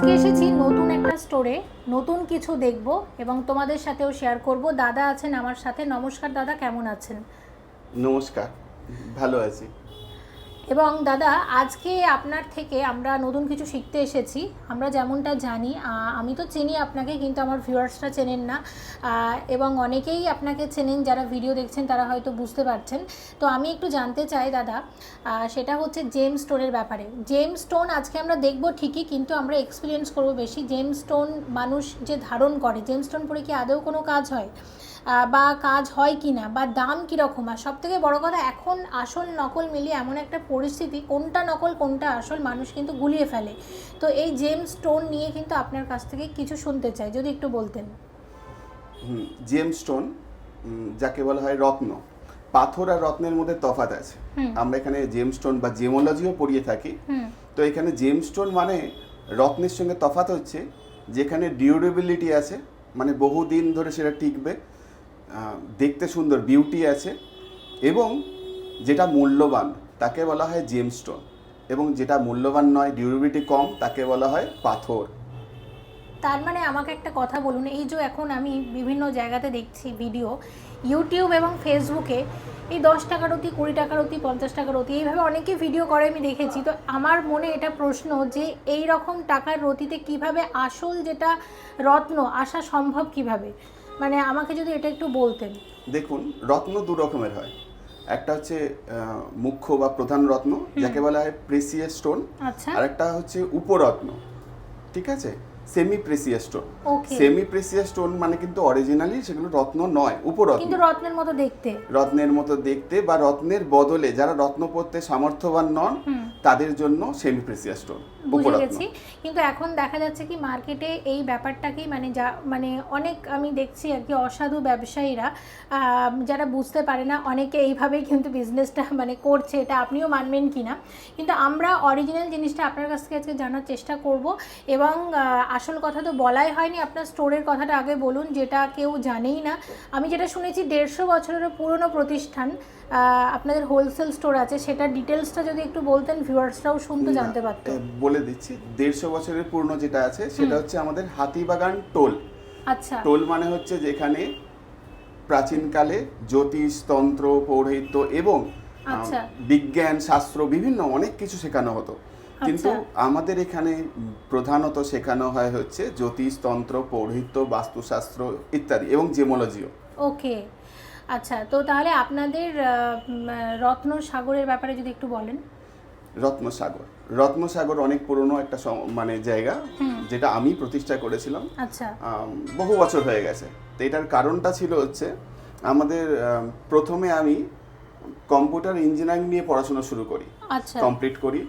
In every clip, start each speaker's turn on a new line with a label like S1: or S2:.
S1: আজকে এসেছি নতুন একটা স্টোরে নতুন কিছু দেখব এবং তোমাদের সাথেও শেয়ার করব। দাদা আছেন আমার সাথে। নমস্কার দাদা, কেমন আছেন?
S2: নমস্কার, ভালো আছি।
S1: এবং দাদা, আজকে আপনার থেকে আমরা নতুন কিছু শিখতে এসেছি। আমরা যেমনটা জানি আমি তো চিনি আপনাকে, কিন্তু আমার ভিউয়ার্সরা চেনেন না। এবং অনেকেই আপনাকে চেনেন, যারা ভিডিও দেখছেন, তারা হয়তো বুঝতে পারছেন। তো আমি একটু জানতে চাই দাদা সেটা হচ্ছে জেম স্টোনের ব্যাপারে। জেম স্টোন আজকে আমরা দেখব ঠিকই, কিন্তু আমরা এক্সপিরিয়েন্স করব বেশি। জেম স্টোন মানুষ যে ধারণ করে জেম স্টোন পরে কি আদৌ কোনো কাজ হয়? বা কাজ হয় কি না বা দাম কীরকম? আর সব থেকে বড়ো কথা এখন আসল নকল মিলিয়ে এমন একটা পরিস্থিতি কোনটা নকল কোনটা আসল মানুষ কিন্তু গুলিয়ে ফেলে। তো এই জেম স্টোন নিয়ে কিন্তু আপনার কাছ থেকে কিছু শুনতে চাই যদি একটু বলতেন।
S2: হুম, জেম স্টোন যাকে বলা হয় রত্ন। পাথর আর রত্নের মধ্যে তফাত আছে। আমরা এখানে জেম স্টোন বা জেমোলজিও পড়িয়ে থাকি। তো এখানে জেম স্টোন মানে রত্নের সঙ্গে তফাত হচ্ছে যেখানে ডিউরেবিলিটি আছে মানে বহুদিন ধরে সেটা টিকবে। দেখতে সুন্দর বিউটি আছে এবং যেটা মূল্যবান, তাকে বলা হয় জেম স্টোন এবং যেটা মূল্যবান নয় ডিউরেবিলিটি কম, তাকে বলা হয় পাথর।
S1: তার মানে আমাকে একটা কথা বলুন, এই যে এখন আমি বিভিন্ন জায়গাতে দেখছি ভিডিও ইউটিউব এবং ফেসবুকে এই দশ টাকার অতি, কুড়ি টাকার অতি, পঞ্চাশ টাকার অতি, এইভাবে অনেকে ভিডিও করে, আমি দেখেছি। তো আমার মনে এটা প্রশ্ন যে এই রকম টাকার রতিতে কীভাবে আসল যেটা রত্ন আসা সম্ভব কীভাবে? মানে আমাকে যদি এটা একটু বলতেন।
S2: দেখুন রত্ন দু রকমের হয়। একটা হচ্ছে মুখ্য বা প্রধান রত্ন যাকে বলা হয় প্রেসিয়াস স্টোন।
S1: আচ্ছা।
S2: আর একটা হচ্ছে উপরত্ন ঠিক আছে? Semi precious stone.
S1: Okay.
S2: Semi precious stone মানে কিন্তু অরিজিনালি সেগুলো রত্ন নয় উপরত্ন
S1: কিন্তু রত্নের মতো দেখতে।
S2: রত্নের মতো দেখতে বা রত্নের বদলে যারা রত্ন পড়তে সামর্থ্যবান নন তাদের জন্য সেমি প্রেসিয়াস স্টোন।
S1: বুঝে গেছি। কিন্তু এখন দেখা যাচ্ছে কি মার্কেটে এই ব্যাপারটাকেই মানে যা মানে অনেক আমি দেখছি আর কি অসাধু ব্যবসায়ীরা যারা বুঝতে পারে না অনেকে এইভাবেই কিন্তু বিজনেসটা মানে করছে এটা আপনিও মানবেন কি না? কিন্তু আমরা অরিজিনাল জিনিসটা আপনার কাছ থেকে আজকে জানার চেষ্টা করব এবং আসল কথা তো বলাই হয়নি আপনার স্টোরের কথাটা আগে বলুন যেটা কেউ জানেই না। আমি যেটা শুনেছি দেড়শো বছরেরও পুরনো প্রতিষ্ঠান আপনাদের হোলসেল স্টোর আছে সেটা ডিটেলসটা যদি একটু বলতেন ভিউয়ার্সরাও শুনতে জানতে পারতো।
S2: বলে দিচ্ছি দেড়শো বছরের পূর্ণ যেটা আছে সেটা হচ্ছে আমাদের হাতিবাগান টোল।
S1: আচ্ছা।
S2: টোল মানে হচ্ছে যেখানে প্রাচীনকালে জ্যোতিষ তন্ত্র পৌরোহিত্য এবং
S1: আচ্ছা।
S2: বিজ্ঞান শাস্ত্র বিভিন্ন অনেক কিছু শেখানো হতো। কিন্তু
S1: আচ্ছা।
S2: আমাদের এখানে প্রধানত শেখানো হয় হচ্ছে জ্যোতিষ তন্ত্র পৌরোহিত্য বাস্তুশাস্ত্র ইত্যাদি এবং জেমোলজিও
S1: ওকে আচ্ছা তো তাহলে আপনাদের রত্ন সাগরের ব্যাপারে যদি একটু বলেন।
S2: রত্নসাগর রত্নসাগর অনেক পুরনো একটা মানে জায়গা যেটা আমি প্রতিষ্ঠা করেছিলাম।
S1: আচ্ছা।
S2: বহু বছর হয়ে গেছে। তো এটার কারণটা ছিল হচ্ছে আমাদের প্রথমে আমি কম্পিউটার ইঞ্জিনিয়ারিং নিয়ে পড়াশোনা শুরু করি।
S1: আচ্ছা।
S2: কমপ্লিট করি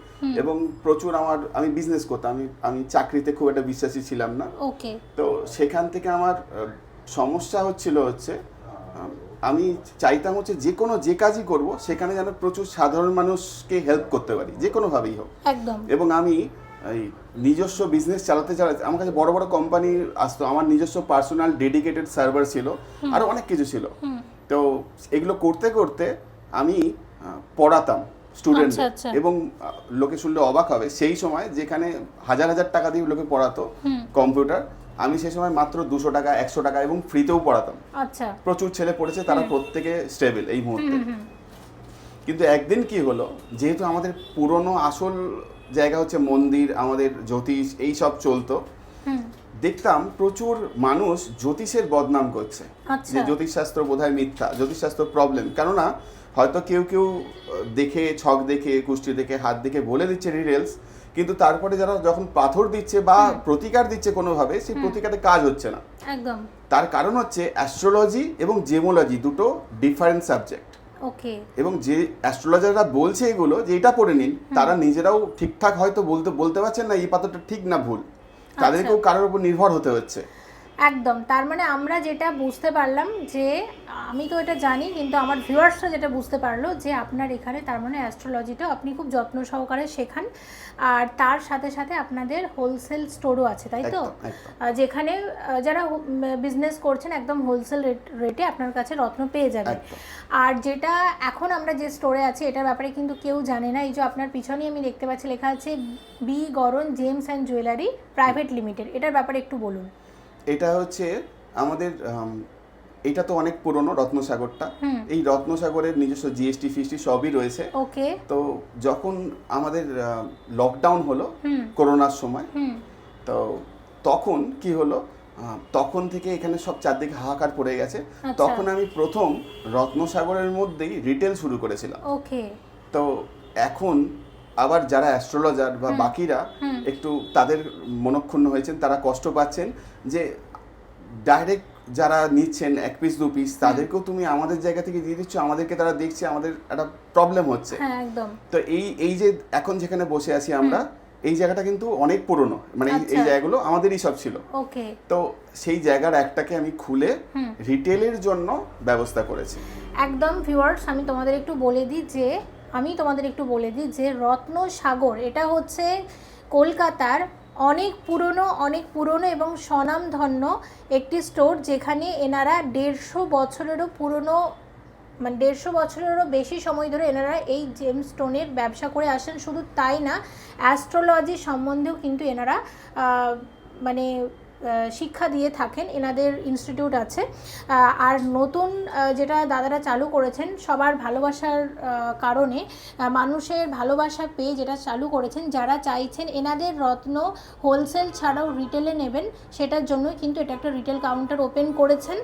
S2: এবং প্রচুর আমার আমি বিজনেস করতাম। আমি আমি চাকরিতে খুব একটা বিশ্বাসী ছিলাম না।
S1: ওকে।
S2: তো সেখান থেকে আমার সমস্যা হচ্ছিল হচ্ছে আম, চাইতাম হচ্ছে যে কোনো যে কাজই করব সেখানে যেন প্রচুর সাধারণ মানুষকে হেল্প করতে পারি যে কোনোভাবেই হোক।
S1: একদম।
S2: এবং আমি এই নিজস্ব বিজনেস চালাতে চালাতে আমার কাছে বড় বড় কোম্পানি আসতো আমার নিজস্ব পার্সোনাল ডেডিকেটেড সার্ভার ছিল আরও অনেক কিছু ছিল। তো এগুলো করতে করতে আমি পড়াতাম স্টুডেন্ট
S1: আচ্ছা, আচ্ছা।
S2: এবং লোকে শুনলে অবাক হবে সেই সময় যেখানে হাজার হাজার টাকা দিয়ে লোকে পড়াতো কম্পিউটার আমি সেই সময় মাত্র দুশো টাকা একশো টাকা এবং ফ্রিতেও পড়াতাম।
S1: আচ্ছা।
S2: প্রচুর ছেলে পড়েছে তারা প্রত্যেকে স্টেবল এই মুহূর্তে। কিন্তু একদিন কি হলো যেহেতু আমাদের পুরনো আসল জায়গা হচ্ছে মন্দির আমাদের জ্যোতিষ এই সব চলতো দেখতাম প্রচুর মানুষ জ্যোতিষের বদনাম করছে।
S1: আচ্ছা।
S2: যে জ্যোতিষশাস্ত্র বোধহয় মিথ্যা জ্যোতিষশাস্ত্র প্রবলেম কেননা হয়তো কেউ কেউ দেখে ছক দেখে কুষ্টি দেখে হাত দেখে বলে দিচ্ছে ডিটেলস কিন্তু তারপরে যারা যখন পাথর দিচ্ছে বা প্রতিকার দিচ্ছে কোনোভাবে সেই প্রতিকারে কাজ হচ্ছে না।
S1: একদম।
S2: তার কারণ হচ্ছে অ্যাস্ট্রোলজি এবং জেমোলজি দুটো ডিফারেন্ট সাবজেক্ট
S1: ওকে
S2: এবং যে অ্যাস্ট্রোলজাররা বলছে এগুলো যে এটা পড়ে নিন তারা নিজেরাও ঠিকঠাক হয়তো বলতে বলতে পারছেন না এই পাথরটা ঠিক না ভুল। তাদেরকেও কারোর উপর নির্ভর হতে হচ্ছে।
S1: একদম তার মানে আমরা যেটা বুঝতে পারলাম যে আমি তো এটা জানি কিন্তু আমার ভিউয়ার্সরা যেটা বুঝতে পারল যে আপনার এখানে তার মানে অ্যাস্ট্রোলজিটা আপনি খুব যত্ন সহকারে শেখান। আর তার সাথে সাথে আপনাদের হোলসেল স্টোরও আছে তাই তো? যেখানে যারা বিজনেস করছেন একদম হোলসেল রেটে আপনার কাছে রত্ন পেয়ে যাবে আর যেটা এখন আমরা যে স্টোরে আছি এটার ব্যাপারে কিন্তু কেউ জানে না। এই যে আপনার পিছনে আমি দেখতে পাচ্ছি লেখা আছে B Goron gems and jewellery private limited. এটার ব্যাপারে একটু বলুন।
S2: এটা হচ্ছে আমাদের এটা তো অনেক পুরনো রত্নসাগরটা। এই রত্নসাগরের নিজস্ব জিএসটি ফিএসটি সবই রয়েছে।
S1: ওকে।
S2: তো যখন আমাদের লকডাউন হলো করোনার সময় তো তখন কি হলো তখন থেকে এখানে সব চারদিকে হাহাকার পড়ে গেছে।
S1: আচ্ছা।
S2: তখন আমি প্রথম রত্নসাগরের মধ্যেই রিটেল শুরু করেছিলাম।
S1: ওকে।
S2: তো এখন আবার যারা অ্যাস্ট্রোলজার বা বাকিরা একটু তাদের মনক্ষুণ্ণ হয়েছেন তারা কষ্ট পাচ্ছেন যে ডাইরেক্ট যারা নিচ্ছেন এক পিস দু পিস তাদেরকেও তুমি আমাদের জায়গা থেকে দিয়ে দিচ্ছ আমাদেরকে তারা দেখছে আমাদের একটা প্রবলেম হচ্ছে।
S1: হ্যাঁ
S2: তো এই এই যে এখন যেখানে বসে আছি আমরা এই জায়গাটা কিন্তু অনেক পুরনো মানে এই-
S1: আচ্ছা।
S2: জায়গাগুলো আমাদেরই সব ছিল।
S1: ওকে।
S2: তো সেই জায়গার একটাকে আমি খুলে রিটেলের জন্য ব্যবস্থা করেছি।
S1: একদম ভিউয়ার্স আমি তোমাদের একটু বলে দিই যে আমি তোমাদের একটু বলে দিই যে রত্ন সাগর, এটা হচ্ছে কলকাতার অনেক পুরনো অনেক পুরনো এবং স্বনামধন্য একটি স্টোর যেখানে এনারা দেড়শো বছরেরও পুরনো মানে দেড়শো বছরেরও বেশি সময় ধরে এনারা এই জেম স্টোনের ব্যবসা করে আসেন। শুধু তাই না, অ্যাস্ট্রোলজি সম্বন্ধেও কিন্তু এনারা মানে শিক্ষা দিয়ে থাকেন, এনাদের ইনস্টিটিউট আছে। আর নতুন যেটা দাদারা চালু করেছেন, সবার ভালোবাসার কারণে মানুষের ভালোবাসা পেয়ে যেটা চালু করেছেন, যারা চাইছেন এনাদের রত্ন হোলসেল ছাড়াও রিটেলে নেবেন, সেটার জন্যই কিন্তু এটা একটা রিটেল কাউন্টার ওপেন করেছেন।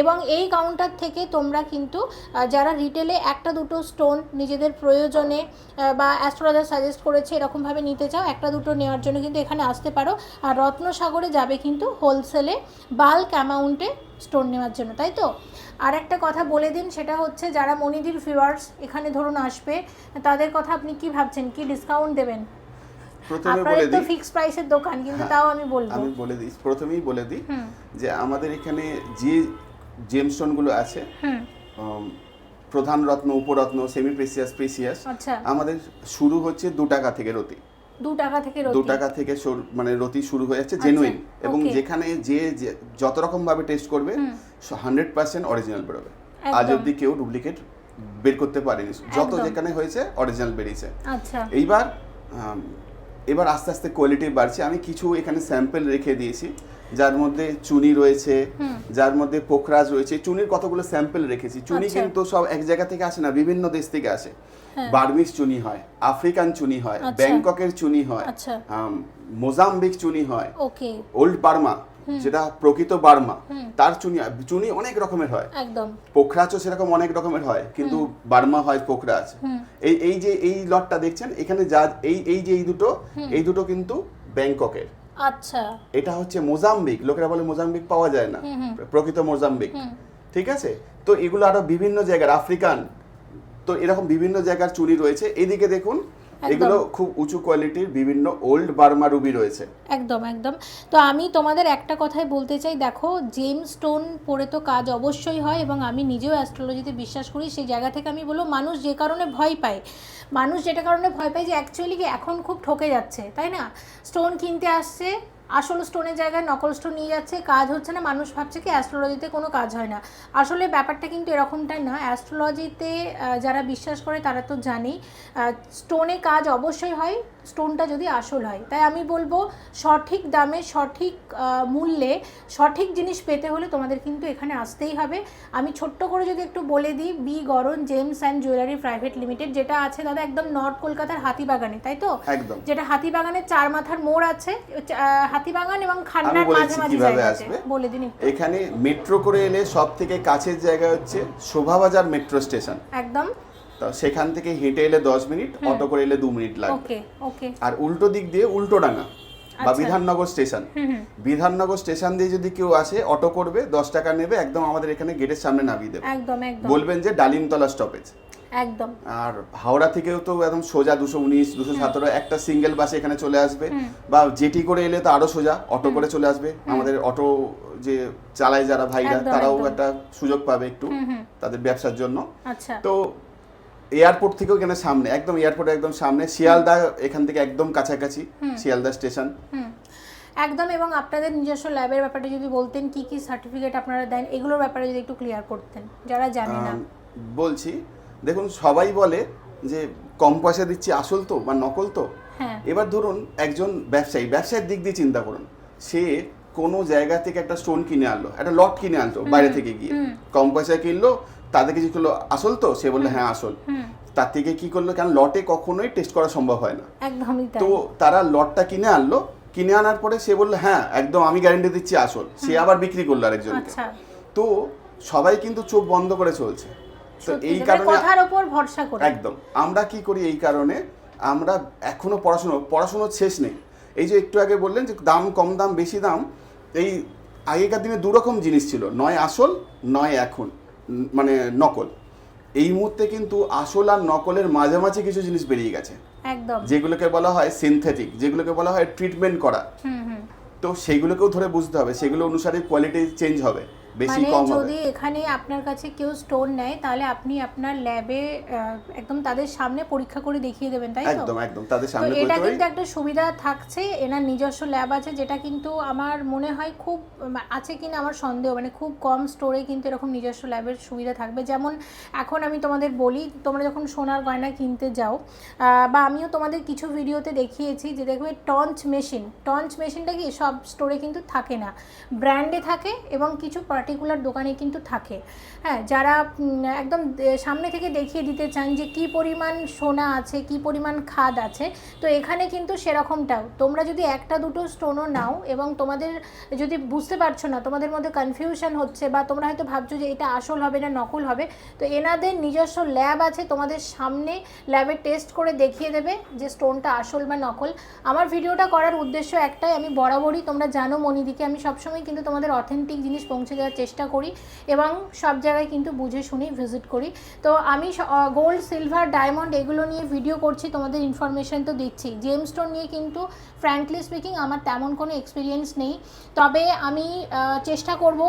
S1: এবং এই কাউন্টার থেকে তোমরা কিন্তু যারা রিটেলে একটা দুটো স্টোন নিজেদের প্রয়োজনে বা অ্যাস্ট্রোলজার সাজেস্ট করেছে, এরকমভাবে নিতে চাও, একটা দুটো নেওয়ার জন্য কিন্তু এখানে আসতে পারো। আর রত্নসাগরে যাবে কিন্তু হোলসেলে বাল্ক অ্যামাউন্টে স্টোন নেওয়ার জন্য তাই তো? আর একটা কথা বলে দিন সেটা হচ্ছে যারা মনিদির ভিউয়ার্স এখানে ধরুন আসবে তাদের কথা আপনি কি ভাবছেন? কি ডিসকাউন্ট দেবেন? আপনাদের তো ফিক্সড প্রাইসের দোকান কিন্তু
S2: হ্যাঁ,
S1: তাও আমি বলব।
S2: আমি বলে দিই প্রথমেই বলে দিই যে আমাদের এখানে যে জেমস্টোনগুলো আছে প্রধান রত্ন উপরত্ন সেমি প্রেসিয়াস প্রেসিয়াস
S1: আচ্ছা।
S2: আমাদের শুরু হচ্ছে দু টাকা থেকে রতি।
S1: দু টাকা থেকে
S2: দু
S1: রতি।
S2: টাকা থেকে শুরু- মানে রতি শুরু হয়ে যাচ্ছে জেনুইন এবং যেখানে যে যত রকম ভাবে টেস্ট করবে হান্ড্রেড পার্সেন্ট অরিজিনাল বেরোবে। আজ অব্দি কেউ ডুপ্লিকেট বের করতে পারেনি। যত যেখানে হয়েছে অরিজিনাল বেরিয়েছে।
S1: আচ্ছা।
S2: এইবার এবার আস্তে আস্তে কোয়ালিটি বাড়ছে। আমি কিছু এখানে স্যাম্পল রেখে দিয়েছি। যার মধ্যে চুনি রয়েছে যার মধ্যে পোখরাজ রয়েছে চুনির কতগুলো স্যাম্পল রেখেছি। চুনি
S1: আচ্ছা।
S2: কিন্তু সব এক জায়গা থেকে আসে না বিভিন্ন দেশ থেকে আসে।
S1: হ্যাঁ।
S2: বার্মিস চুনি হয় আফ্রিকান চুনি হয়
S1: আচ্ছা।
S2: ব্যাংককের চুনি হয়
S1: আচ্ছা।
S2: মোজাম্বিক চুনি হয় ওল্ড বার্মা যেটা প্রকৃত বার্মা তার চুনি চুনি অনেক রকমের হয়।
S1: একদম।
S2: পোখরাজও সেরকম অনেক রকমের হয় কিন্তু বার্মা হয় পোখরাচ এই এই যে এই লটটা দেখছেন এখানে যা এই এই যে এই দুটো এই দুটো কিন্তু ব্যাংককের।
S1: আচ্ছা।
S2: এটা হচ্ছে মোজাম্বিক লোকেরা বলে মোজাম্বিক পাওয়া যায় না। প্রকৃত মোজাম্বিক। ঠিক আছে? তো এগুলো আরও বিভিন্ন জায়গার আফ্রিকান। তো এরকম বিভিন্ন জায়গার চুরি রয়েছে। এদিকে দেখুন। এগুলো খুব উঁচু কোয়ালিটির বিভিন্ন ওল্ড বার্মা রুবি রয়েছে।
S1: একদম একদম। তো আমি তোমাদের একটা কথাই বলতে চাই দেখো জেম স্টোন পরে তো কাজ অবশ্যই হয় এবং আমি নিজেও অ্যাস্ট্রোলজিতে বিশ্বাস করি সেই জায়গা থেকে আমি বলব মানুষ যে কারণে ভয় পায় মানুষ যেটা কারণে ভয় পায় যে অ্যাকচুয়ালি এখন খুব ঠকে যাচ্ছে তাই না? স্টোন কিনতে আসছে আসল স্টোনের জায়গায় নকল স্টোন নিয়ে যাচ্ছে, কাজ হচ্ছে না, মানুষ ভাবছে কি অ্যাস্ট্রোলজিতে কোনো কাজ হয় না। আসলে ব্যাপারটা কিন্তু এরকমটাই না অ্যাস্ট্রোলজিতে যারা বিশ্বাস করে তারা তো জানেই স্টোনে কাজ অবশ্যই হয় স্টোনটা যদি আসল হয়। তাই আমি বলব সঠিক দামে সঠিক মূল্যে সঠিক জিনিস পেতে হলে তোমাদের কিন্তু এখানে আসতেই হবে। আমি ছোট্ট করে যদি একটু বলে দিই B Goron gems and jewellery private limited যেটা আছে দাদা একদম নর্থ কলকাতার হাতিবাগানে তাই তো? যেটা হাতিবাগানের চার মাথার মোড় আছে হাতিবাগান এবং খান্নার মাঝে
S2: মাঝে।
S1: বলে দিন
S2: এখানে মেট্রো করে এলে সব থেকে কাছের জায়গা হচ্ছে শোভাবাজার মেট্রো স্টেশন
S1: একদম।
S2: তো সেখান থেকে হেঁটে এলে দশ মিনিট অটো করে এলে দু মিনিট লাগবে। আর উল্টো দিক দিয়ে উল্টোডাঙ্গা বা
S1: আচ্ছা।
S2: বিধাননগর স্টেশন। বিধাননগর স্টেশন দিয়ে যদি কেউ আসে অটো করবে দশ টাকা নেবে একদম আমাদের এখানে গেটের সামনে নামিয়ে দেবে। বলবেন যে ডালিমতলা স্টপেজ
S1: একদম।
S2: আর হাওড়া থেকেও তো একদম সোজা দুশো উনিশ দুশো সতেরো একটা সিঙ্গেল বাসে এখানে চলে আসবে। বা জেটি করে এলে তো আরও সোজা অটো করে চলে আসবে। আমাদের অটো যে চালায় যারা ভাইরা তারাও একটা সুযোগ পাবে একটু তাদের ব্যবসার জন্য।
S1: আচ্ছা।
S2: তো এয়ারপোর্ট থেকেও এখানে সামনে একদম এয়ারপোর্ট একদম সামনে শিয়ালদা এখান থেকে একদম কাছাকাছি শিয়ালদা স্টেশন।
S1: একদম এবং আপনাদের নিজস্ব ল্যাবের ব্যাপারে যদি বলতেন কি কি সার্টিফিকেট আপনারা দেন এগুলোর ব্যাপারে যদি একটু ক্লিয়ার করতেন যারা জানে না।
S2: বলছি দেখুন সবাই বলে যে কম পয়সা দিচ্ছি আসল তো বা নকল তো।
S1: হ্যাঁ।
S2: এবার ধরুন একজন ব্যবসায়ী ব্যবসায়ের দিক দিয়ে চিন্তা করুন। সে কোনো জায়গা থেকে একটা স্টোন কিনে আনলো একটা লট কিনে আনলো বাইরে থেকে গিয়ে। কম পয়সায় কিনলো তাদেরকে কিছু করল আসল তো? সে বলল হ্যাঁ আসল। তার থেকে কি করল? কারণ লটে কখনোই টেস্ট করা সম্ভব হয় না।
S1: একদমই
S2: তো তারা লটটা কিনে আনলো। কিনে আনার পরে সে বলল হ্যাঁ একদম আমি গ্যারেন্টি দিচ্ছি আসল। সে আবার বিক্রি করল আরেকজনকে।
S1: আচ্ছা।
S2: তো সবাই কিন্তু চোখ বন্ধ করে চলছে। তো এই কারণে
S1: কথার ওপর ভরসা করে।
S2: একদম। আমরা কি করি এই কারণে? আমরা এখনও পড়াশুনো পড়াশুনোর শেষ নেই। এই যে একটু আগে বললেন যে দাম কম দাম বেশি দাম এই আগেকার দিনে দু রকম জিনিস ছিল। নয় আসল নয় এখন। মানে নকল। এই মুহূর্তে কিন্তু আসল আর নকলের মাঝামাঝি কিছু জিনিস বেরিয়ে গেছে।
S1: একদম।
S2: যেগুলোকে বলা হয় সিনথেটিক যেগুলোকে বলা হয় ট্রিটমেন্ট করা। তো সেগুলোকেও ধরে বুঝতে হবে সেগুলো অনুসারে কোয়ালিটি চেঞ্জ হবে। বেশি
S1: মানে
S2: কম হবে।
S1: যদি এখানে আপনার কাছে কেউ স্টোন নেয় তাহলে আপনি আপনার ল্যাবে একদম তাদের সামনে পরীক্ষা করে দেখিয়ে দেবেন তাই তো?
S2: একদম একদম তাদের
S1: তো
S2: সামনে
S1: এটা কিন্তু একটা সুবিধা থাকছে এনার নিজস্ব ল্যাব আছে যেটা কিন্তু আমার মনে হয় খুব আছে কিনা আমার সন্দেহ মানে খুব কম স্টোরে কিন্তু এরকম নিজস্ব ল্যাবের সুবিধা থাকবে। যেমন এখন আমি তোমাদের বলি তোমরা যখন সোনার গয়না কিনতে যাও বা আমিও তোমাদের কিছু ভিডিওতে দেখিয়েছি যে দেখবে টঞ্চ মেশিন টঞ্চ মেশিনটা কি সব স্টোরে কিন্তু থাকে না। ব্র্যান্ডে থাকে এবং কিছু পার্টিকুলার দোকানে কিন্তু থাকে। হ্যাঁ যারা একদম সামনে থেকে দেখিয়ে দিতে চান যে কি পরিমাণ সোনা আছে, কি পরিমাণ খাদ আছে, তো এখানে কিন্তু সেরকমটাও। তোমরা যদি একটা, দুটো স্টোনও নাও এবং তোমাদের, যদি বুঝতে পারছ না, তোমাদের মধ্যে কনফিউশন হচ্ছে বা তোমরা হয়তো ভাবছ যে এটা আসল হবে না, নকল হবে, তো এনাদের নিজস্ব ল্যাব আছে, তোমাদের সামনে ল্যাবে টেস্ট করে দেখিয়ে দেবে যে স্টোনটা আসল বা নকল। আমার ভিডিওটা করার উদ্দেশ্য একটাই, আমি বরাবরই তোমরা জানো মনিদিকে আমি সবসময় কিন্তু তোমাদের অথেন্টিক জিনিস পৌঁছে দেওয়ার চেষ্টা করি এবং সব জায়গায় কিন্তু বুঝে শুনেই ভিজিট করি। তো আমি গোল্ড সিলভার ডায়মন্ড এগুলো নিয়ে ভিডিও করছি, তোমাদের ইনফরমেশন তো দিচ্ছি। জেম স্টোন নিয়ে কিন্তু ফ্র্যাঙ্কলি স্পিকিং আমার তেমন কোনো এক্সপিরিয়েন্স নেই। তবে আমি চেষ্টা করব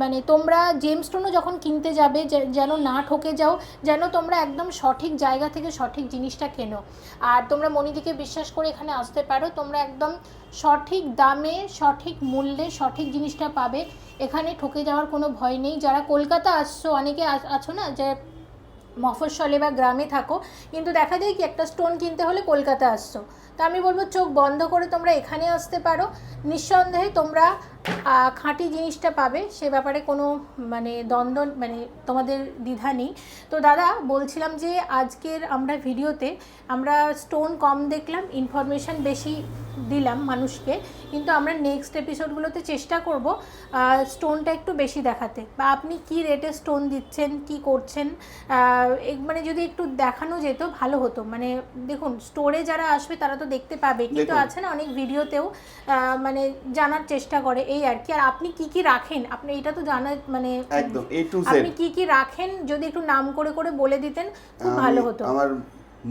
S1: মানে তোমরা জেম স্টোনও যখন কিনতে যাবে যেন না ঠকে যাও, যেন তোমরা একদম সঠিক জায়গা থেকে সঠিক জিনিসটা কেনো। আর তোমরা মনিদিকে বিশ্বাস করে এখানে আসতে পারো, তোমরা একদম সঠিক দামে, সঠিক মূল্যে সঠিক জিনিসটা পাবে। এখানে ঠকে যাওয়ার কোনো ভয় নেই। যারা কলকাতা আসছো, অনেকে আছো না, যে মফস্বলে বা গ্রামে থাকো, কিন্তু দেখা যায় কি একটা স্টোন কিনতে হলে কলকাতা আসছো। তা আমি বলব, চোখ বন্ধ করে তোমরা এখানে আসতে পারো। নিঃসন্দেহে তোমরা খাঁটি জিনিসটা পাবে সে ব্যাপারে কোনো মানে দ্বন্দ্ব মানে তোমাদের দ্বিধা নেই। তো দাদা বলছিলাম যে আজকের আমরা ভিডিওতে আমরা স্টোন কম দেখলাম ইনফরমেশন বেশি দিলাম মানুষকে কিন্তু আমরা নেক্সট এপিসোডগুলোতে চেষ্টা করব স্টোনটা একটু বেশি দেখাতে। বা আপনি কি রেটে স্টোন দিচ্ছেন কি করছেন এক- মানে যদি একটু দেখানো যেত ভালো হতো। মানে দেখুন স্টোরে যারা আসবে তারা তো দেখতে পাবে। কিন্তু আছে না অনেক ভিডিওতেও মানে জানার চেষ্টা করে। এই আর কি আর আপনি কি কি রাখেন? আপনি এটা তো জানার মানে
S2: একদম এ টু জেড
S1: আপনি কি কি রাখেন? যদি একটু নাম করে করে বলে দিতেন খুব ভালো হতো।
S2: আমার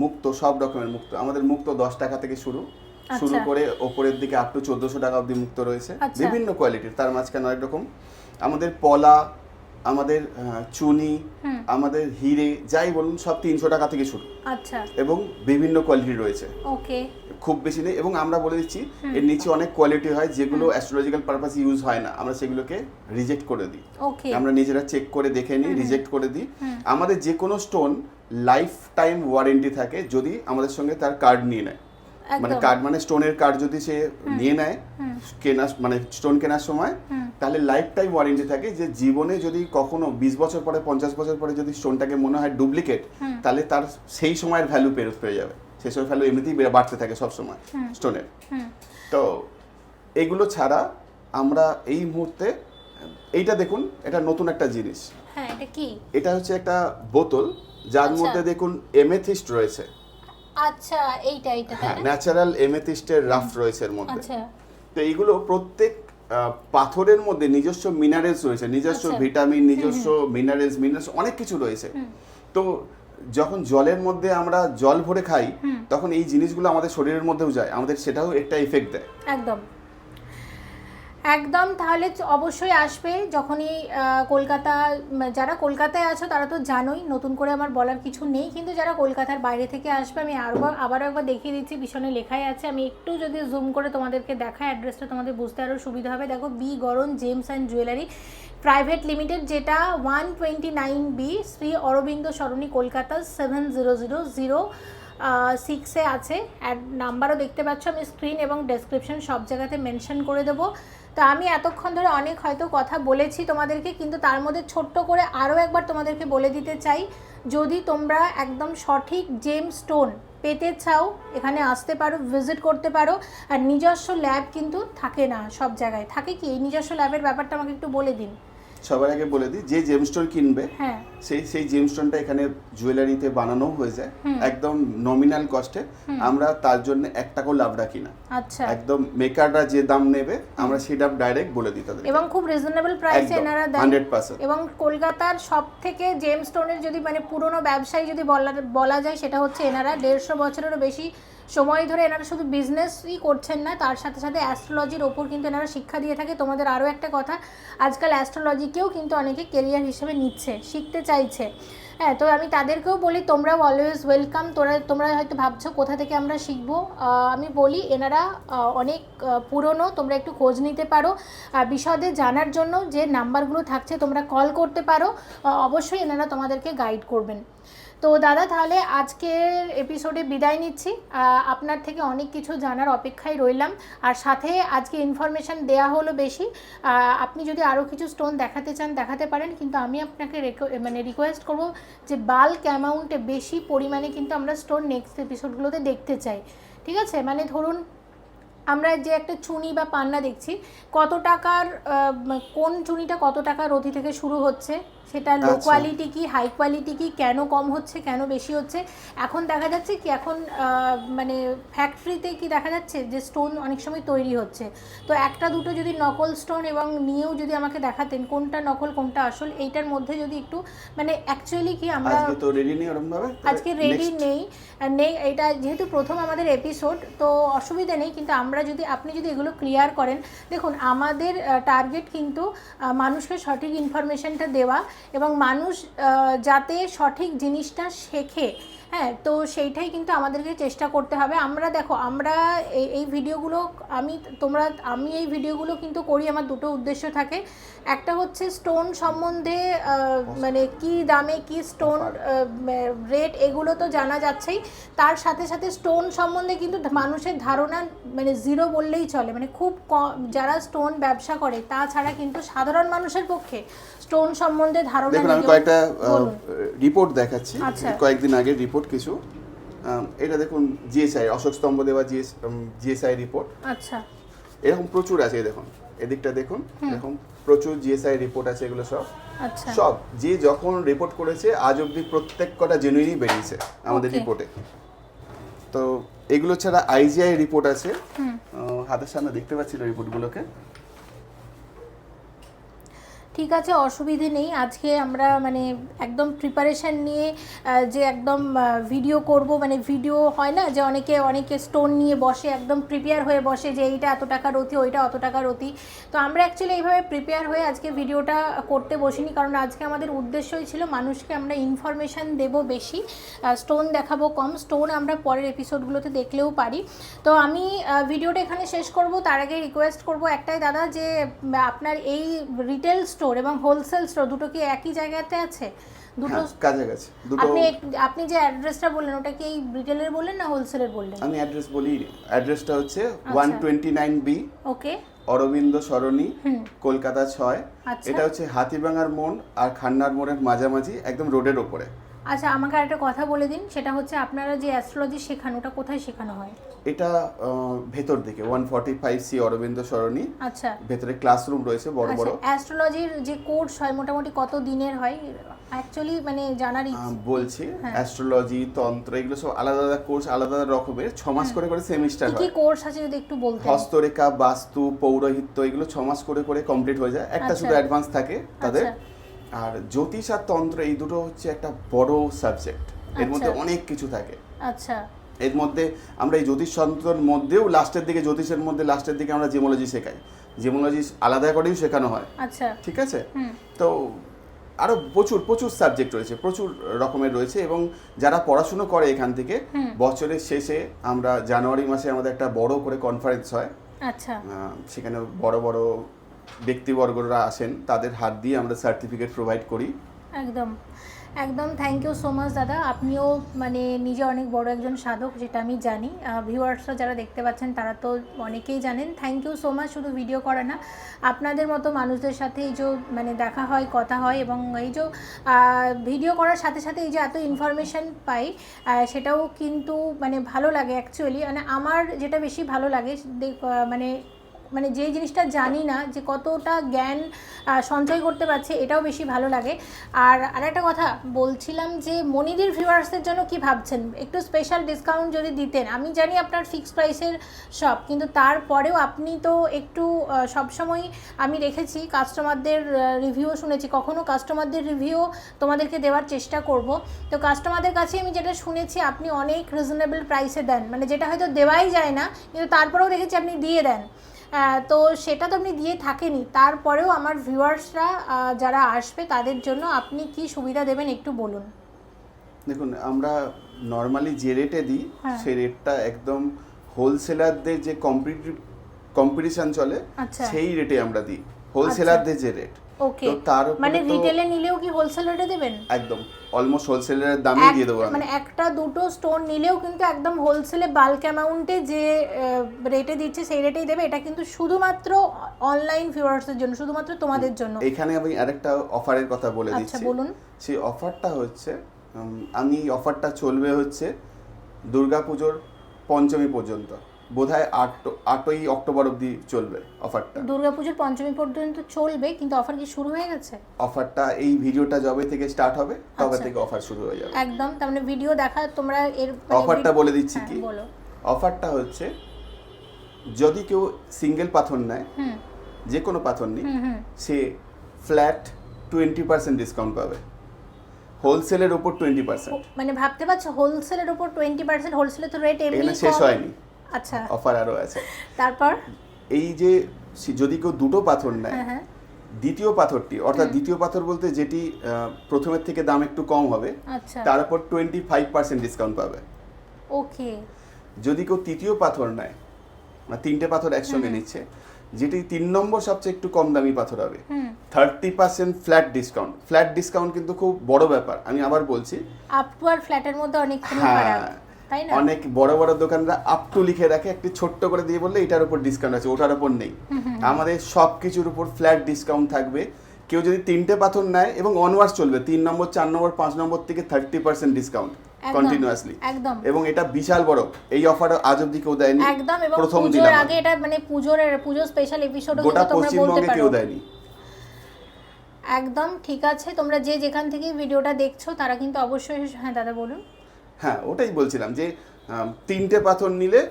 S2: মুক্ত সব রকমের মুক্ত আমাদের মুক্ত দশ টাকা থেকে শুরু। শুরু
S1: আচ্ছা।
S2: করে ওপরের দিকে আপ টু চোদ্দশো টাকা অবধি মুক্ত রয়েছে।
S1: আচ্ছা।
S2: বিভিন্ন কোয়ালিটির তার মাঝখানে অনেক রকম। আমাদের পলা আমাদের চুনি আমাদের হিরে যাই বলুন সব তিনশো টাকা থেকে শুরু।
S1: আচ্ছা।
S2: এবং বিভিন্ন কোয়ালিটি রয়েছে।
S1: ওকে
S2: খুব বেশি নেই এবং আমরা বলে দিচ্ছি এর নিচে অনেক কোয়ালিটি হয় যেগুলো অ্যাস্ট্রোলজিক্যাল পারপাস ইউজ হয় না। আমরা সেগুলোকে রিজেক্ট করে দিই।
S1: ওকে
S2: আমরা নিজেরা চেক করে দেখে নিই রিজেক্ট করে দিই। আমাদের যে কোনো স্টোন লাইফ টাইম ওয়ারেন্টি থাকে যদি আমাদের সঙ্গে তার কার্ড নিয়ে নেয়। মানে কার্ড মানে স্টোনের কার্ড যদি সে নিয়ে নেয় কেনার মানে স্টোন কেনার সময় তাহলে লাইফ টাইম ওয়ারেন্টি থাকে যে জীবনে যদি কখনো বিশ বছর পরে পঞ্চাশ বছর পরে যদি স্টোনটাকে মনে হয় ডুপ্লিকেট তাহলে তার সেই সময়ের ভ্যালু ফেরত পেয়ে যাবে। সময় ভ্যালু এমনিতেই বেড়ে- বাড়তে থাকে সবসময় স্টোনের তো এগুলো ছাড়া আমরা এই মুহূর্তে এইটা দেখুন এটা নতুন একটা জিনিস।
S1: হ্যাঁ এটা কি?
S2: এটা হচ্ছে একটা বোতল যার
S1: আচ্ছা।
S2: মধ্যে দেখুন এমেথিস্ট রয়েছে।
S1: আচ্ছা এইটা এইটা
S2: হ্যাঁ? ন্যাচারাল এমেথিস্টের রাফ রয়েছে এর মধ্যে।
S1: আচ্ছা।
S2: তো এইগুলো প্রত্যেক পাথরের মধ্যে নিজস্ব মিনারেলস রয়েছে নিজস্ব
S1: আচ্ছা।
S2: ভিটামিন নিজস্ব মিনারেলস মিনারেলস অনেক কিছু রয়েছে। তো যখন জলের মধ্যে আমরা জল ভরে খাই তখন এই জিনিসগুলো আমাদের শরীরের মধ্যেও যায়। আমাদের সেটাও একটা ইফেক্ট দেয়।
S1: একদম। একদম তাহলে অবশ্যই আসবে। যখনই কলকাতা যারা কলকাতায় আছো তারা তো জানোই, নতুন করে আমার বলার কিছু নেই। কিন্তু যারা কলকাতার বাইরে থেকে আসবে, আমি আরও আবারও একবার দেখিয়ে দিচ্ছি, পিছনে লেখাই আছে। আমি একটু যদি জুম করে তোমাদেরকে দেখাই অ্যাড্রেসটা তোমাদের বুঝতে আরও সুবিধা হবে। দেখো B Goron gems and jewellery private limited যেটা one twenty nine B Shri Aurobindo Sarani, Kolkata seven zero zero zero সিক্সে আছে। অ্যাড নাম্বারও দেখতে পাচ্ছ, আমি স্ক্রিন এবং ডেসক্রিপশন সব জায়গাতে মেনশন করে দেবো। তো আমি এতক্ষণ ধরে অনেক হয়তো কথা বলেছি তোমাদেরকে, কিন্তু তার মধ্যে ছোট্ট করে আরও একবার তোমাদেরকে বলে দিতে চাই। যদি তোমরা একদম সঠিক জেম স্টোন পেতে চাও, এখানে আসতে পারো ভিজিট করতে পারো, আর নিজস্ব ল্যাব কিন্তু থাকে না সব জায়গায়। থাকে কি? এই নিজস্ব ল্যাবের ব্যাপারটা আমাকে একটু বলে দিন।
S2: সবার আগে বলে দিই যে জেমস্টোন কিনবে
S1: হ্যাঁ।
S2: সেই সেই জেমস্টোনটা এখানে জুয়েলারিতে বানানো হয়ে যায় একদম নমিনাল কস্টে আমরা তার জন্য এক টাকাও লাভ রাখি না।
S1: আচ্ছা।
S2: একদম মেকাররা যে দাম নেবে আমরা সেই দাম ডাইরেক্ট বলে দিই তাদের
S1: এবং খুব রিজনেবল প্রাইসে এনারা দেন।
S2: হান্ড্রেড পার্সেন্ট
S1: এবং কলকাতার সব থেকে জেম স্টোনের যদি মানে পুরনো ব্যবসায়ী যদি বলা বলা যায় সেটা হচ্ছে এনারা দেড়শো বছরেরও বেশি সময় ধরে এনারা শুধু বিজনেসই করছেন না, তার সাথে সাথে অ্যাস্ট্রোলজির ওপর কিন্তু এনারা শিক্ষা দিয়ে থাকে। তোমাদের আরও একটা কথা, আজকাল অ্যাস্ট্রোলজিকেও কিন্তু অনেকে কেরিয়ার হিসেবে নিচ্ছে, শিখতে চাইছে। হ্যাঁ তো আমি তাদেরকেও বলি, তোমরাও অলওয়েজ ওয়েলকাম তোরা, তোমরা হয়তো ভাবছ কোথা থেকে আমরা শিখব। আমি বলি, এনারা অনেক পুরনো, তোমরা একটু খোঁজ নিতে পারো। বিশদে জানার জন্য যে নাম্বারগুলো থাকছে, তোমরা কল করতে পারো। অবশ্যই এনারা তোমাদেরকে গাইড করবেন। তো দাদা, তাহলে আজকের এপিসোডে বিদায় নিচ্ছি। আপনার থেকে অনেক কিছু জানার অপেক্ষায় রইলাম। আর সাথে আজকে ইনফরমেশন দেয়া হলো বেশি। আপনি যদি আরও কিছু স্টোন দেখাতে চান, দেখাতে পারেন। কিন্তু আমি আপনাকে মানে রিকোয়েস্ট করব যে বাল্ক অ্যামাউন্টে বেশি পরিমাণে কিন্তু আমরা স্টোন নেক্সট এপিসোডগুলোতে দেখতে চাই। ঠিক আছে? মানে ধরুন, আমরা যে একটা চুনি বা পান্না দেখছি, কত টাকার কোন চুনিটা কত টাকার রতি থেকে শুরু হচ্ছে? সেটা লো
S2: আচ্ছা।
S1: কোয়ালিটি কি হাই কোয়ালিটি কি কেন কম হচ্ছে কেন বেশি হচ্ছে? এখন দেখা যাচ্ছে কি এখন মানে ফ্যাক্টরিতে কি দেখা যাচ্ছে যে স্টোন অনেক সময় তৈরি হচ্ছে। তো একটা দুটো যদি নকল স্টোন এবং নিয়েও যদি আমাকে দেখাতেন কোনটা নকল কোনটা আসল এইটার মধ্যে যদি একটু মানে অ্যাকচুয়ালি কি আমরা
S2: আজকে তো রেডি নেই
S1: আজকে রেডি নেই নেই এটা যেহেতু প্রথম আমাদের এপিসোড তো অসুবিধা নেই কিন্তু আমরা যদি আপনি যদি এগুলো ক্লিয়ার করেন দেখুন আমাদের টার্গেট কিন্তু মানুষকে সঠিক ইনফরমেশনটা দেওয়া এবং মানুষ যাতে সঠিক জিনিসটা শেখে হ্যাঁ তো সেইটাই কিন্তু আমাদেরকে চেষ্টা করতে হবে। আমরা দেখো আমরা এই এই ভিডিওগুলো আমি তোমরা আমি এই ভিডিওগুলো কিন্তু করি আমার দুটো উদ্দেশ্য থাকে। একটা হচ্ছে স্টোন সম্বন্ধে মানে কি দামে কি স্টোন রেট এগুলো তো জানা যাচ্ছেই। তার সাথে সাথে স্টোন সম্বন্ধে কিন্তু মানুষের ধারণা মানে জিরো বললেই চলে। মানে খুব কম যারা স্টোন ব্যবসা করে তাছাড়া কিন্তু সাধারণ মানুষের পক্ষে স্টোন সম্বন্ধে ধারণা
S2: দেখুন আমি কয়েকটা রিপোর্ট দেখাচ্ছি।
S1: আচ্ছা।
S2: কয়েকদিন আগের রিপোর্ট কিছু। এটা দেখুন জিএসআই অশোক স্তম্ভ দেওয়া জিএস জিএসআই রিপোর্ট
S1: আচ্ছা।
S2: এরকম প্রচুর আছে দেখুন। এদিকটা দেখুন এরকম প্রচুর জিএসআই রিপোর্ট আছে এগুলো সব।
S1: আচ্ছা।
S2: সব যে যখন রিপোর্ট করেছে আজ অবধি প্রত্যেক কটা জেনুইনই বেরিয়েছে আমাদের রিপোর্টে তো এগুলো ছাড়া আইজিআই রিপোর্ট আছে। হাতের সামনে দেখতে পাচ্ছি রিপোর্টগুলোকে
S1: ঠিক আছে, অসুবিধে নেই। আজকে আমরা মানে একদম প্রিপারেশন নিয়ে যে একদম ভিডিও করব মানে ভিডিও হয় না যে অনেকে অনেকে স্টোন নিয়ে বসে, একদম প্রিপেয়ার হয়ে বসে যে এইটা এত টাকা রতি, ওইটা অত টাকা রতি। তো আমরা অ্যাকচুয়ালি এইভাবে প্রিপেয়ার হয়ে আজকে ভিডিওটা করতে বসিনি, কারণ আজকে আমাদের উদ্দেশ্যই ছিল মানুষকে আমরা ইনফরমেশান দেব বেশি স্টোন দেখাবো কম। স্টোন আমরা পরের এপিসোডগুলোতে দেখলেও পারি। তো আমি ভিডিওটা এখানে শেষ করব। তার আগে রিকোয়েস্ট করব একটাই দাদা যে আপনার এই রিটেল স্টোর এবং হোলসেল স্টোর দুটো কি একই জায়গাতে আছে? দুটো
S2: কাজে গেছে দুটো
S1: আপনি আপনি যে অ্যাড্রেসটা বললেন ওটা কি এই রিটেলের বললেন না হোলসেলের বললেন?
S2: আমি অ্যাড্রেস বলি অ্যাড্রেসটা হচ্ছে one twenty nine B
S1: okay.
S2: Aurobindo Sarani Kolkata ছয়।
S1: আচ্ছা।
S2: এটা হচ্ছে হাতিভাঙার মোড় আর খান্নার মোড়ের মাঝামাঝি একদম রোডের ওপরে।
S1: আচ্ছা আমাকে একটা কথা বলে দিন সেটা হচ্ছে আপনারা যে অ্যাস্ট্রোলজি শেখান ওটা কোথায় শেখানো হয়?
S2: এটা ভেতর দিকে one forty five C Aurobindo Sarani.
S1: আচ্ছা।
S2: ভেতরে ক্লাসরুম রয়েছে বড় বড়।
S1: আচ্ছা অ্যাস্ট্রোলজির যে কোর্স হয় মোটামুটি কত দিনের হয়? অ্যাকচুয়ালি মানে জানার
S2: বলছি
S1: হ্যাঁ।
S2: অ্যাস্ট্রোলজি তন্ত্র এগুলো সব আলাদা আলাদা কোর্স আলাদা আলাদা রকমের ছ মাস করে করে সেমিস্টার
S1: কি কি কোর্স আছে যদি একটু বলতেন?
S2: হস্তরেখা বাস্তু পৌরোহিত্য এগুলো ছ মাস করে করে কমপ্লিট হয়ে যায়। একটা
S1: আচ্ছা।
S2: শুধু অ্যাডভান্স থাকে তাদের।
S1: আচ্ছা।
S2: আর জ্যোতিষ আর তন্ত্র এই দুটো হচ্ছে একটা বড় সাবজেক্ট এর মধ্যে
S1: আচ্ছা।
S2: অনেক কিছু থাকে।
S1: আচ্ছা।
S2: এর মধ্যে আমরা এই জ্যোতিষ তন্ত্রের মধ্যেও লাস্টের দিকে জ্যোতিষের মধ্যে লাস্টের দিকে আমরা জিমোলজি শেখাই। জিমোলজি আলাদা করেও শেখানো হয়।
S1: আচ্ছা।
S2: ঠিক আছে? তো আরও প্রচুর প্রচুর সাবজেক্ট রয়েছে প্রচুর রকমের রয়েছে এবং যারা পড়াশুনো করে এখান থেকে বছরের শেষে আমরা জানুয়ারি মাসে আমাদের একটা বড় করে কনফারেন্স হয়।
S1: আচ্ছা।
S2: সেখানে বড় বড় ব্যক্তিবর্গরা আসেন তাদের হাত দিয়ে আমরা সার্টিফিকেট প্রোভাইড করি।
S1: একদম। একদম থ্যাংক ইউ সো মাচ দাদা। আপনিও মানে নিজে অনেক বড় একজন সাধক, যেটা আমি জানি। ভিউয়ার্সরা যারা দেখতে পাচ্ছেন, তারা তো অনেকেই জানেন। থ্যাংক ইউ সো মাচ শুধু ভিডিও করে না। আপনাদের মতো মানুষদের সাথে এই যে মানে দেখা হয়, কথা হয়, এবং এই যে ভিডিও করার সাথে সাথে এই যে এত ইনফরমেশন পাই সেটাও কিন্তু মানে ভালো লাগে অ্যাকচুয়ালি মানে আমার যেটা বেশি ভালো লাগে মানে মানে যে জিনিসটা জানি না যে কতটা জ্ঞান সঞ্চয় করতে পারছে, এটাও বেশি ভালো লাগে। আর আরেকটা কথা, বলছিলাম যে মনিদির ভিউয়ার্সদের জন্য কি ভাবছেন? একটু স্পেশাল ডিসকাউন্ট যদি দিতেন। আমি জানি আপনার ফিক্সড প্রাইসের শপ কিন্তু তারপরেও আপনি তো একটু সবসময় আমি রেখেছি কাস্টমারদের রিভিউ শুনেছি। কখনো কাস্টমারদের রিভিউ তোমাদেরকে দেওয়ার চেষ্টা করব। তো কাস্টমারদের কাছে আমি যেটা শুনেছি, আপনি অনেক রিজনেবল প্রাইসে দেন। মানে যেটা হয়তো দেওয়াই যায় না, কিন্তু তারপরেও দেখেছি আপনি দিয়ে দেন। তো সেটা তো আপনি দিয়ে থাকেনি তারপরেও আমার ভিউয়ার্সরা যারা আসবে তাদের জন্য আপনি কি সুবিধা দেবেন একটু বলুন।
S2: দেখুন আমরা নর্মালি যে রেটে দিই
S1: হ্যাঁ।
S2: সেই রেটটা একদম হোলসেলারদের যে কম্পিটিটিভ কম্পিটিশন চলে
S1: আচ্ছা।
S2: সেই রেটে আমরা দিই। হোলসেলারদের যে রেট
S1: ওকে
S2: তো তার উপরে
S1: মানে রিটেলে নিলেও কি হোলসেল রেটে দেবেন?
S2: একদম। অলমোস্ট হোলসেলের দামই দিয়ে দেবো
S1: মানে একটা দুটো স্টোন নিলেও কিন্তু একদম হোলসেলে বাল্ক অ্যামাউন্টে যে রেটে দিচ্ছে সেই রেটেই দেবে। এটা কিন্তু শুধুমাত্র অনলাইন ভিউয়ার্সদের জন্য শুধুমাত্র তোমাদের জন্য।
S2: এখানে আমি আরেকটা অফারের কথা বলে
S1: আচ্ছা
S2: দিচ্ছি।
S1: বলুন।
S2: সেই অফারটা হচ্ছে আমি অফারটা চলবে হচ্ছে দুর্গাপুজোর পঞ্চমী পর্যন্ত। বোধহয় আট আটই অক্টোবর অবধি চলবে অফারটা।
S1: দুর্গাপুজোর পঞ্চমী পর্যন্ত চলবে কিন্তু অফার কি শুরু হয়ে গেছে?
S2: অফারটা এই ভিডিওটা যবে থেকে স্টার্ট হবে তবে
S1: আচ্ছা।
S2: থেকে অফার শুরু হয়ে যাবে।
S1: একদম তার মানে ভিডিও দেখা তোমরা এর মানে
S2: অফারটা বলে দিচ্ছি
S1: হ্যাঁ,
S2: কি? অফারটা হচ্ছে যদি কেউ সিঙ্গেল পাথর নেয় যে কোনো পাথর
S1: হুম
S2: সে ফ্ল্যাট টোয়েন্টি পার্সেন্ট ডিসকাউন্ট পাবে। হোলসেলের উপর টোয়েন্টি পার্সেন্ট
S1: মানে ভাবতে পারছ হোলসেলের উপর টোয়েন্টি পার্সেন্ট হোলসেলের তো রেট এমনি
S2: শেষ হয়নি।
S1: আচ্ছা।
S2: অফার আরও আছে।
S1: তারপর?
S2: এই যে যদি কেউ দুটো পাথর নেয়
S1: হ্যাঁ হ্যাঁ।
S2: দ্বিতীয় পাথরটি অর্থাৎ দ্বিতীয় পাথর বলতে যেটি প্রথমের থেকে দাম একটু কম হবে
S1: আচ্ছা।
S2: তার উপর টোয়েন্টি ফাইভ পার্সেন্ট ডিসকাউন্ট পাবে।
S1: ওকে।
S2: যদি কেউ তৃতীয় পাথর নেয় মানে তিনটে পাথর একসঙ্গে নিচ্ছে যেটি তিন নম্বর সবচেয়ে একটু কম দামি পাথর হবে thirty percent flat discount flat discount কিন্তু খুব বড় ব্যাপার আমি আবার বলছি।
S1: আপ টু আর ফ্ল্যাটের মধ্যে অনেকখানি
S2: হ্যাঁ অনেক বড় বড় দোকানরা আপ টু লিখে রাখে একটি ছোট্ট করে দিয়ে বললে এটার উপর ডিসকাউন্ট আছে ওটার উপর নেই। আমাদের সব কিছুর উপর ফ্ল্যাট ডিসকাউন্ট থাকবে। কেউ যদি তিনটে পাথর নেয় এবং অনওয়ার্স চলবে তিন নম্বর চার নম্বর পাঁচ নম্বর থেকে থার্টি পার্সেন্ট ডিসকাউন্ট কন্টিনিউয়াসলি
S1: একদম।
S2: এবং এটা বিশাল বড়। এই অফার আজ অব্দি কেউ দেয়নি
S1: একদম এবং
S2: প্রথম দিলাম
S1: আগে এটা মানে পুজোর পুজো স্পেশাল এপিসোডও
S2: গোটা পশ্চিমবঙ্গে কেউ দেয়নি।
S1: একদম ঠিক আছে। তোমরা যে যেখান থেকে ভিডিওটা দেখছ তারা কিন্তু অবশ্যই হ্যাঁ দাদা বলুন।
S2: হ্যাঁ ওটাই বলছিলাম যে তিনটে পাথর নিলে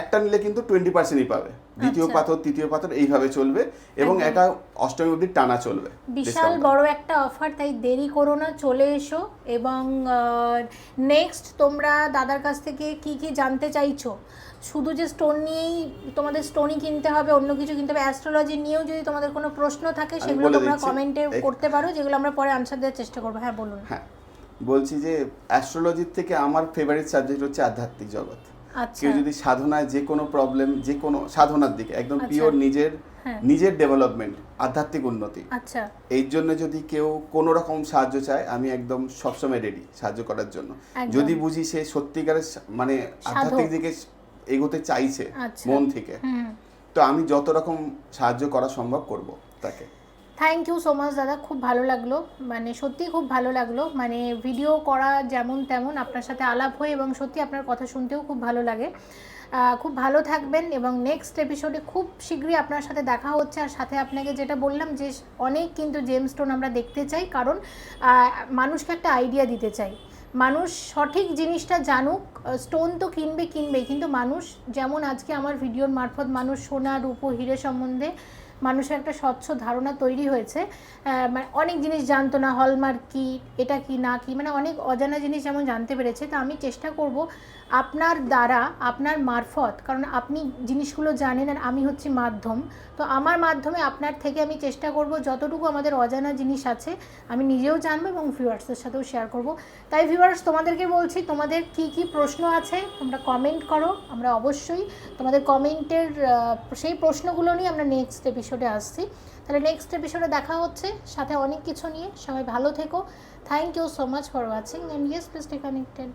S2: একটা নিলে কিন্তু টোয়েন্টি পার্সেন্টই পাবে। দ্বিতীয়
S1: আচ্ছা।
S2: পাথর তৃতীয় পাথর এইভাবে চলবে এবং। এটা অষ্টমী অবধি টানা চলবে
S1: বিশাল বড় একটা অফার তাই দেরি করো না চলে এসো এবং নেক্সট তোমরা দাদার কাছ থেকে কি কি জানতে চাইছো? শুধু যে স্টোন নিয়েই তোমাদের স্টোনই কিনতে হবে অন্য কিছু কিনতে হবে অ্যাস্ট্রোলজি নিয়েও যদি তোমাদের কোনো প্রশ্ন থাকে সেগুলো তোমরা কমেন্টে করতে পারো যেগুলো আমরা পরে আনসার দেওয়ার চেষ্টা করব। হ্যাঁ বলুন।
S2: হ্যাঁ বলছি যে অ্যাস্ট্রোলজির থেকে আমার ফেভারিট সাবজেক্ট হচ্ছে আধ্যাত্মিক জগৎ।
S1: আচ্ছা।
S2: কেউ যদি সাধনায় যে কোনো প্রবলেম যে কোনো সাধনার দিকে একদম
S1: আচ্ছা।
S2: পিওর নিজের
S1: হ্যাঁ।
S2: নিজের ডেভেলপমেন্ট আধ্যাত্মিক উন্নতি।
S1: আচ্ছা।
S2: এই জন্য যদি কেউ কোনো রকম সাহায্য চায় আমি একদম সবসময় রেডি সাহায্য করার জন্য। যদি বুঝি সে সত্যিকারের মানে আধ্যাত্মিক দিকে এগোতে চাইছে
S1: আচ্ছা।
S2: মন থেকে তো আমি যত রকম সাহায্য করা সম্ভব করব তাকে।
S1: থ্যাংক ইউ সো মাচ দাদা। খুব ভালো লাগল। মানে সত্যি খুব ভালো লাগল। মানে ভিডিও করা যেমন তেমন আপনার সাথে আলাপ হয়ে এবং সত্যি আপনার কথা শুনতেও খুব ভালো লাগে। খুব ভালো থাকবেন এবং নেক্সট এপিসোডে খুব শীঘ্রই আপনার সাথে দেখা হচ্ছে। আর সাথে আপনাকে যেটা বললাম যে, অনেক কিন্তু জেমস্টোন আমরা দেখতে চাই। কারণ মানুষকে একটা আইডিয়া দিতে চাই। মানুষ সঠিক জিনিসটা জানুক স্টোন তো কিনবে কিনবে কিন্তু মানুষ যেমন আজকে আমার ভিডিওর মারফত, মানুষ সোনা, রূপো, হিরে সম্বন্ধে মানুষের একটা স্বচ্ছ ধারণা তৈরি হয়েছে। মানে অনেক জিনিস জানতো না হলমার্ক কী, এটা কি, না কি মানে অনেক অজানা জিনিস যেমন জানতে পেরেছে। তো আমি চেষ্টা করব আপনার দ্বারা, আপনার মারফত, কারণ আপনি জিনিসগুলো জানেন আর আমি হচ্ছি মাধ্যম, তো আমার মাধ্যমে আপনার থেকে আমি চেষ্টা করব যতটুকু আমাদের অজানা জিনিস আছে, আমি নিজেও জানব এবং ভিউয়ার্সদের সাথেও শেয়ার করব। তাই ভিউয়ার্স, তোমাদেরকে বলছি, তোমাদের কি কি প্রশ্ন আছে, তোমরা কমেন্ট করো, আমরা অবশ্যই তোমাদের কমেন্টের সেই প্রশ্নগুলো নিয়ে আমরা নেক্সট এপিসোডে আসছি। তাহলে নেক্সট এপিসোডে দেখা হচ্ছে, সাথে অনেক কিছু নিয়ে, সবাই ভালো থেকো। Thank you so much for watching and yes please stay connected